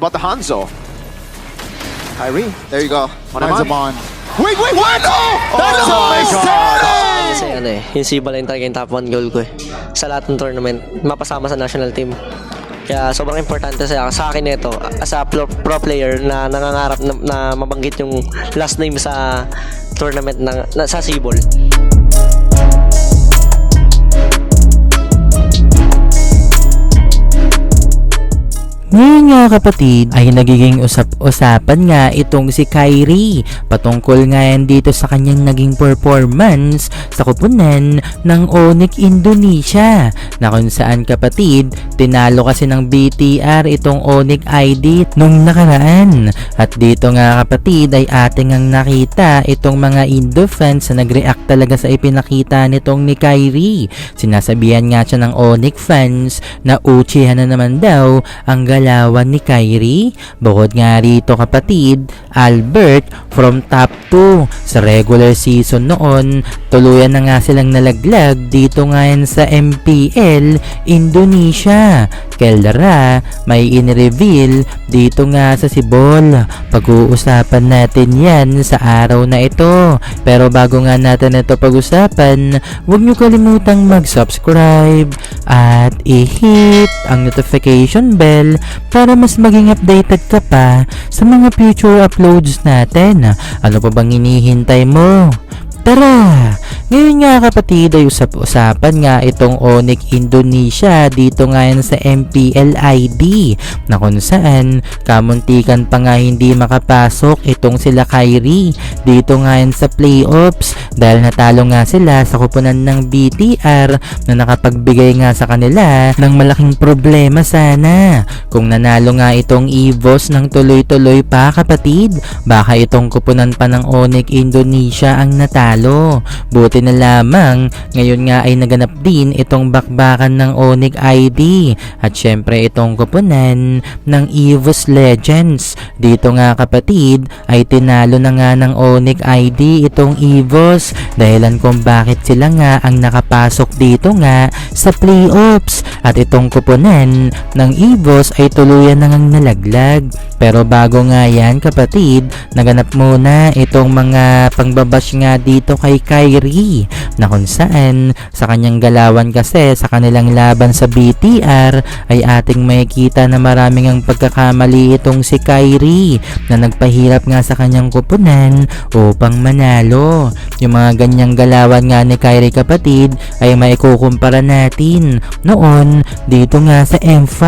about the Hanzo. Kyrie, there you go. On Finds a on. Wait, wait, what? Oh, That's oh my god! Kasi ano eh, yung Sibala yung talaga yung top 1 goal ko eh. Sa lahat ng tournament, mapasama sa national team. Kaya sobrang importante sa, sa akin ito, as a pro, pro player na nangangarap na, na mabanggit yung last name sa tournament na, na sa Sibol. Ngayon nga kapatid ay nagiging usap-usapan nga itong si Kyrie. Patungkol nga yan dito sa kanyang naging performance sa kupunan ng Onyx Indonesia na kung saan kapatid tinalo kasi ng BTR itong Onyx ID nung nakaraan. At dito nga kapatid ay ating ang nakita itong mga Indo fans na nag-react talaga sa ipinakita nitong ni Kyrie. Sinasabihan nga siya ng Onyx fans na uchihan na naman daw ang galawan ni Kyrie. Bukod nga rito kapatid, Albert from top 2 sa regular season noon, tuluyan na nga silang nalaglag dito ngayon sa MPL Indonesia. Keldara, may in-reveal dito nga sa Sibol. Pag-uusapan natin yan sa araw na ito. Pero bago nga natin ito pag-usapan, huwag nyo kalimutang mag-subscribe at i-hit ang notification bell para mas maging updated ka pa sa mga future uploads natin. Ano pa bang hinihintay mo? Tara! Ngayon nga kapatid ay usap-usapan nga itong Onyx Indonesia dito ngayon sa MPL ID na kung saan kamuntikan pa nga hindi makapasok itong sila Kyrie dito ngayon sa playoffs dahil natalo nga sila sa kupunan ng BTR na nakapagbigay nga sa kanila ng malaking problema sana. Kung nanalo nga itong EVOS ng tuloy-tuloy pa kapatid, baka itong kupunan pa ng Onyx Indonesia ang natalo. Buti na lamang, ngayon nga ay naganap din itong bakbakan ng Onyx ID at syempre itong kupunan ng EVOS Legends. Dito nga kapatid ay tinalo na nga ng Onyx ID itong EVOS dahilan kung bakit sila nga ang nakapasok dito nga sa playoffs at itong kupunan ng EVOS ay tuluyan na ngang nalaglag. Pero bago nga yan kapatid, naganap muna itong mga pangbabash nga dito kay Kyrie na kung saan sa kanyang galawan kasi sa kanilang laban sa BTR ay ating makikita na maraming ang pagkakamali itong si Kyrie na nagpahirap nga sa kanyang kupunan upang manalo. Yung mga ganyang galawan nga ni Kyrie kapatid ay maikukumpara natin noon dito nga sa M5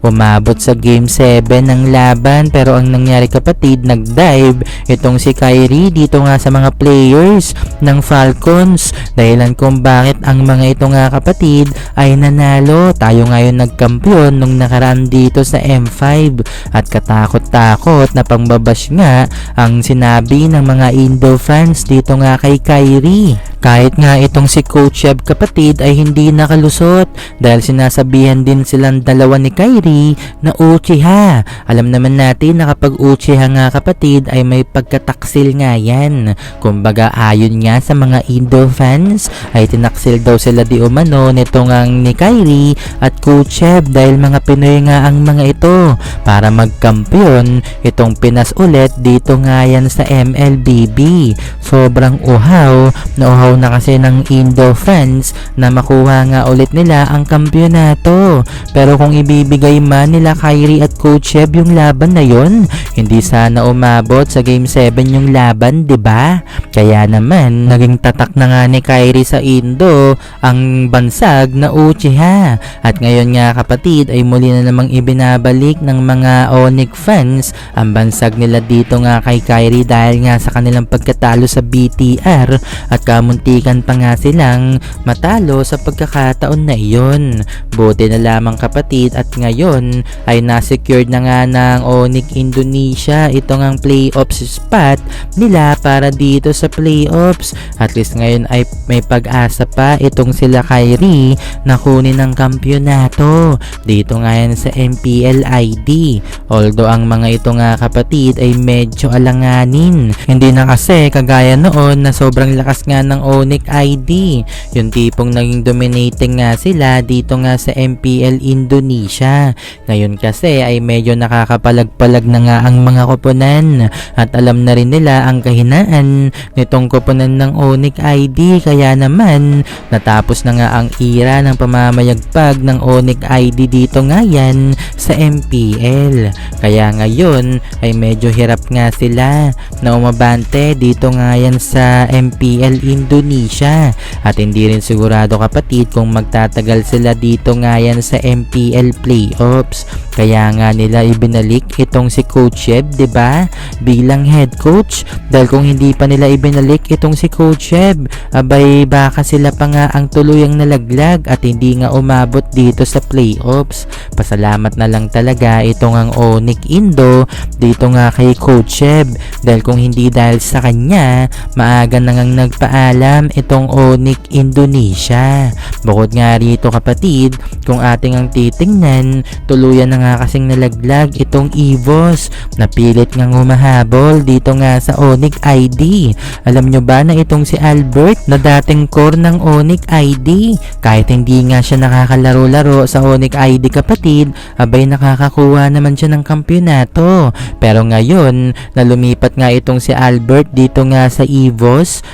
umabot sa game 7 ng laban pero ang nangyari kapatid nag-dive itong si Kyrie dito nga sa mga players ng Falcons dahilan kung bakit ang mga ito nga kapatid ay nanalo tayo ngayon nagkampiyon nung nakaraan dito sa M5 at katakot-takot na pangbabash nga ang sinabi ng mga Indo fans dito nga kay Kyrie kahit nga itong si Coach Yeb kapatid ay hindi nakalusot dahil sinasabihan din silang dalawa ni Kyrie na Uchiha. Alam naman natin na kapag Uchiha nga kapatid ay may pagkataksil nga yan. Kumbaga ayon nga sa mga Indo fans ay tinaksil daw sila di umano nito ngang ni Kyrie at Yeb dahil mga Pinoy nga ang mga ito para magkampiyon itong Pinas ulit dito nga yan sa MLBB. Sobrang uhaw na uhaw na kasi ng Indo fans na makuha nga ulit nila ang kampyonato. Pero kung ibibigay man nila Kyrie at Sheb yung laban na yon, hindi sana umabot sa Game 7 yung laban, 'di ba? Kaya naman naging tatak na nga ni Kyrie sa Indo ang bansag na Uchiha. At ngayon nga kapatid ay muli na namang ibinabalik ng mga Onyx fans ang bansag nila dito nga kay Kyrie dahil nga sa kanilang pagkatalo sa BTR at kamuntikan pa nga silang matalo sa pagkakataon na iyon. Buti na lamang kapatid at ngayon ay nasecured na nga ng Onyx Indonesia itong ang playoffs spot nila para dito sa playoffs playoffs. At least ngayon ay may pag-asa pa itong sila Kyrie na kunin ng kampyonato. Dito nga yan sa MPL ID. Although ang mga ito nga kapatid ay medyo alanganin. Hindi na kasi kagaya noon na sobrang lakas nga ng Onyx ID. Yung tipong naging dominating nga sila dito nga sa MPL Indonesia. Ngayon kasi ay medyo nakakapalag-palag na nga ang mga koponan at alam na rin nila ang kahinaan nitong koponan ng Onyx ID kaya naman natapos na nga ang era ng pamamayagpag ng Onyx ID dito nga yan sa MPL. Kaya ngayon ay medyo hirap nga sila na umabante dito nga yan sa MPL Indonesia at hindi rin sigurado kapatid kung magtatagal sila dito nga yan sa MPL playoffs. Kaya nga nila ibinalik itong si Coach Yeb, 'di ba? Bilang head coach dahil kung hindi pa nila ibinalik itong si Coach Yeb, abay baka sila pa nga ang tuluyang nalaglag at hindi nga umabot dito sa playoffs. Pasalamat na lang talaga itong ang Onyx Indo dito nga kay Coach Yeb dahil kung hindi dahil sa kanya, maaga na ngang nagpaalam itong Onyx Indonesia. Bukod nga rito kapatid, kung ating ang titingnan, tuluyan na nga kasing nalaglag itong EVOS. Napilit nga humahabol dito nga sa Onyx ID. Alam nyo ba na itong si Albert na dating core ng Onyx ID, kahit hindi nga siya nakakalaro-laro sa Onyx ID kapatid, abay nakakakuha naman siya ng kampyonato. Pero ngayon, na lumipat nga itong si Albert dito nga sa EVOS,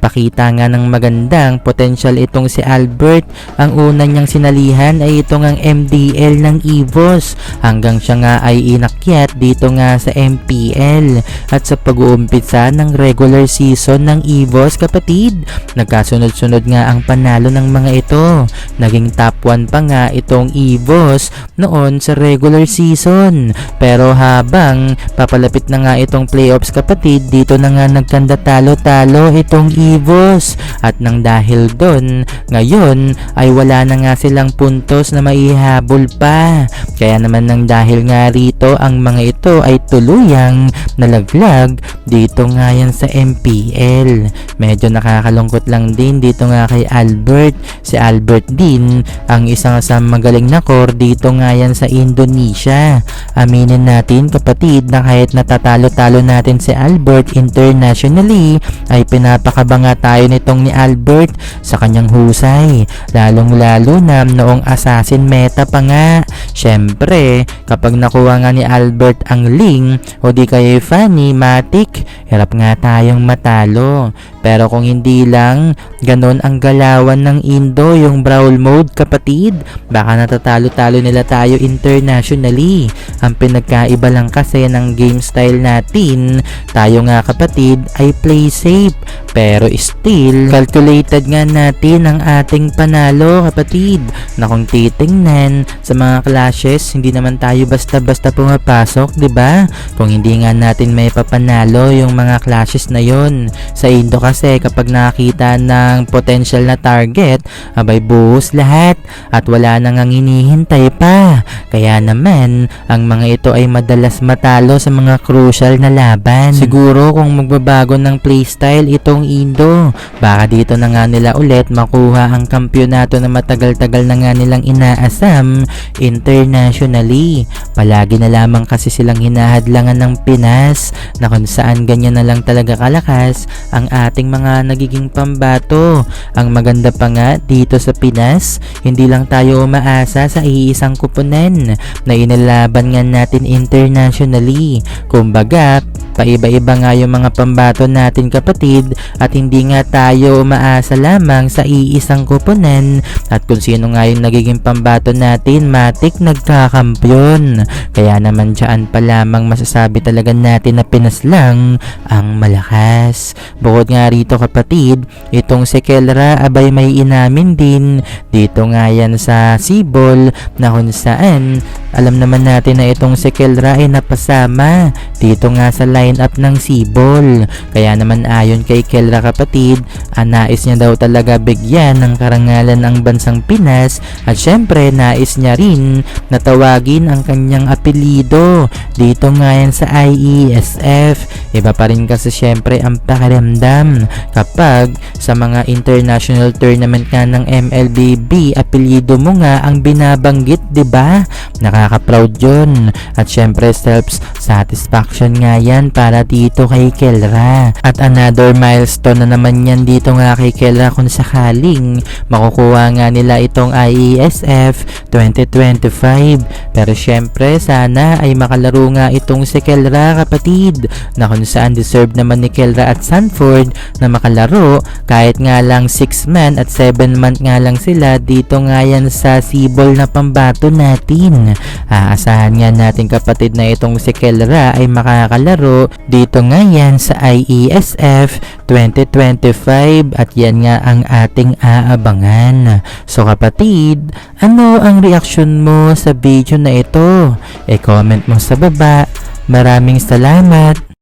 nagpakita nga ng magandang potential itong si Albert. Ang una niyang sinalihan ay itong ang MDL ng EVOS hanggang siya nga ay inakyat dito nga sa MPL at sa pag-uumpisa ng regular season ng EVOS kapatid. Nagkasunod-sunod nga ang panalo ng mga ito. Naging top 1 pa nga itong EVOS noon sa regular season. Pero habang papalapit na nga itong playoffs kapatid, dito na nga nagkanda talo-talo itong EVOS. At nang dahil doon, ngayon ay wala na nga silang puntos na maihabol pa. Kaya naman nang dahil nga rito ang mga ito ay tuluyang nalaglag dito nga yan sa MPL. Medyo nakakalungkot lang din dito nga kay Albert. Si Albert din ang isang sa magaling na core dito nga yan sa Indonesia. Aminin natin kapatid na kahit natatalo-talo natin si Albert internationally ay pinapakabanga tayo nitong ni Albert sa kanyang husay. Lalong-lalo na noong assassin meta pa nga. Syempre, kapag nakuha nga ni Albert ang Ling o di kaya Fanny, Matic, hirap nga tayong matalo. Pero kung hindi lang, ganon ang galawan ng Indo yung Brawl mode kapatid, baka natatalo-talo nila tayo internationally. Ang pinagkaiba lang kasi ng game style natin, tayo nga kapatid ay play safe. Pero still, calculated nga natin ang ating panalo kapatid na kung titingnan sa mga clashes, hindi naman tayo basta-basta pumapasok, 'di ba? Kung hindi nga natin may papanalo yung mga clashes na yon. Sa Indo kasi kapag nakita ng potential na target, abay buhos lahat at wala nang ang hinihintay pa. Kaya naman, ang mga ito ay madalas matalo sa mga crucial na laban. Siguro kung magbabago ng playstyle itong Indo, baka dito na nga nila ulit makuha ang kampyonato na matagal-tagal na nga nilang inaasam internationally. Palagi na lamang kasi silang hinahadlangan ng Pinas na kung saan ganyan na lang talaga kalakas ang ating mga nagiging pambato. Ang maganda pa nga dito sa Pinas, hindi lang tayo umaasa sa iisang kuponan na inalaban nga natin internationally. Kumbaga, paiba-iba nga yung mga pambato natin kapatid at hindi nga tayo umaasa lamang sa iisang kuponan at kung sino nga yung nagiging pambato natin, matik nagkakampyon. Kaya naman dyan pa lamang masasabi talaga natin na Pinas lang ang malakas. Bukod nga rito kapatid, itong si Kelra abay may inamin din dito nga yan sa Sibol na kung saan alam naman natin na itong si Kelra ay napasama dito nga sa lineup ng Sibol. Kaya naman ayon kay Kelra kapatid, ang nais niya daw talaga bigyan ng karangalan ang bansang Pinas at syempre nais niya rin na tawagin ang kanyang apelido dito nga yan sa IESF. Iba pa rin kasi syempre ang pakiramdam kapag sa mga international tournament nga ng MLBB, apelido mo nga ang binabanggit, 'di ba? Nakaka-proud 'yun. At syempre self-satisfaction nga 'yan para dito kay Kelra. At another milestone na naman 'yan dito nga kay Kelra kung sakaling makukuha nga nila itong IESF 2025. Pero syempre sana ay makalaro nga itong si Kelra kapatid na kung saan deserve naman ni Kelra at Sanford na makalaro kahit nga lang 6 man at 7 man nga lang sila dito nga yan sa Sibol na pambato natin. Aasahan nga natin kapatid na itong si Kelra ay makakalaro dito nga sa IESF 2025 at yan nga ang ating aabangan. So kapatid, ano ang reaksyon mo sa video na ito? E-comment mo sa baba. Maraming salamat!